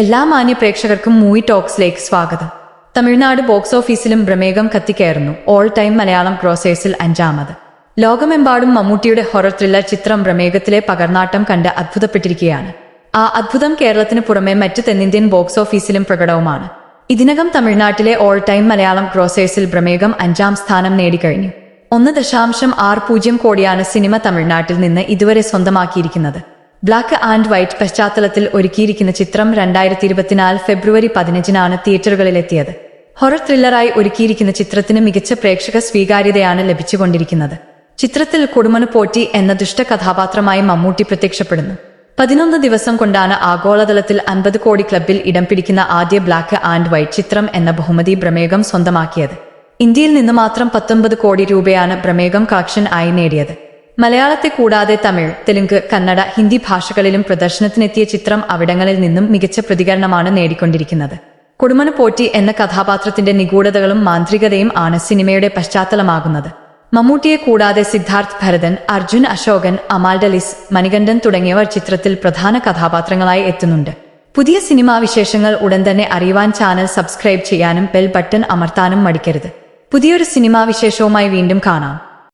എല്ലാ മാന്യ പ്രേക്ഷകർക്കും മൂവി ടോക്സിലേക്ക് സ്വാഗതം. തമിഴ്നാട് ബോക്സ് ഓഫീസിലും പ്രമേഹം കത്തിക്കയറുന്നു. ഓൾ ടൈം മലയാളം ക്രോസേഴ്സിൽ അഞ്ചാമത്. ലോകമെമ്പാടും മമ്മൂട്ടിയുടെ ഹൊറർ ത്രില്ലർ ചിത്രം പ്രമേഹത്തിലെ പകർനാട്ടം കണ്ട് അത്ഭുതപ്പെട്ടിരിക്കുകയാണ്. ആ അത്ഭുതം കേരളത്തിന് പുറമെ മറ്റ് തെന്നിന്ത്യൻ ബോക്സ് ഓഫീസിലും പ്രകടവുമാണ്. ഇതിനകം തമിഴ്നാട്ടിലെ ഓൾ ടൈം മലയാളം ക്രോസേഴ്സിൽ പ്രമേഹം അഞ്ചാം സ്ഥാനം നേടിക്കഴിഞ്ഞു. ഒന്ന് ദശാംശം ആറ് പൂജ്യം കോടിയാണ് സിനിമ തമിഴ്നാട്ടിൽ നിന്ന് ഇതുവരെ സ്വന്തമാക്കിയിരിക്കുന്നത്. ബ്ലാക്ക് ആൻഡ് വൈറ്റ് പശ്ചാത്തലത്തിൽ ഒരുക്കിയിരിക്കുന്ന ചിത്രം രണ്ടായിരത്തി ഇരുപത്തിനാല് ഫെബ്രുവരി പതിനഞ്ചിനാണ് തിയേറ്ററുകളിലെത്തിയത്. ഹൊറർ ത്രില്ലറായി ഒരുക്കിയിരിക്കുന്ന ചിത്രത്തിന് മികച്ച പ്രേക്ഷക സ്വീകാര്യതയാണ് ലഭിച്ചുകൊണ്ടിരിക്കുന്നത്. ചിത്രത്തിൽ കുടുമന് പോറ്റി എന്ന ദുഷ്ട കഥാപാത്രമായി മമ്മൂട്ടി പ്രത്യക്ഷപ്പെടുന്നു. പതിനൊന്ന് ദിവസം കൊണ്ടാണ് ആഗോളതലത്തിൽ അൻപത് കോടി ക്ലബിൽ ഇടം പിടിക്കുന്ന ആദ്യ ബ്ലാക്ക് ആൻഡ് വൈറ്റ് ചിത്രം എന്ന ബഹുമതി പ്രമേകം സ്വന്തമാക്കിയത്. ഇന്ത്യയിൽ നിന്ന് മാത്രം പത്തൊമ്പത് കോടി രൂപയാണ് പ്രമേകം കാക്ഷൻ ആയി നേടിയത്. മലയാളത്തെ കൂടാതെ തമിഴ് തെലുങ്ക് കന്നഡ ഹിന്ദി ഭാഷകളിലും പ്രദർശനത്തിനെത്തിയ ചിത്രം അവിടങ്ങളിൽ നിന്നും മികച്ച പ്രതികരണമാണ് നേടിക്കൊണ്ടിരിക്കുന്നത്. കുടുമന പോറ്റി എന്ന കഥാപാത്രത്തിന്റെ നിഗൂഢതകളും മാന്ത്രികതയും ആണ് സിനിമയുടെ പശ്ചാത്തലമാകുന്നത്. മമ്മൂട്ടിയെ കൂടാതെ സിദ്ധാർത്ഥ് ഭരതൻ അർജുൻ അശോകൻ അമാൽഡലിസ് മണികണ്ഠൻ തുടങ്ങിയവർ ചിത്രത്തിൽ പ്രധാന കഥാപാത്രങ്ങളായി എത്തുന്നുണ്ട്. പുതിയ സിനിമാ വിശേഷങ്ങൾ ഉടൻ തന്നെ അറിയുവാൻ ചാനൽ സബ്സ്ക്രൈബ് ചെയ്യാനും ബെൽ ബട്ടൺ അമർത്താനും മടിക്കരുത്. പുതിയൊരു സിനിമാ വിശേഷവുമായി വീണ്ടും കാണാം.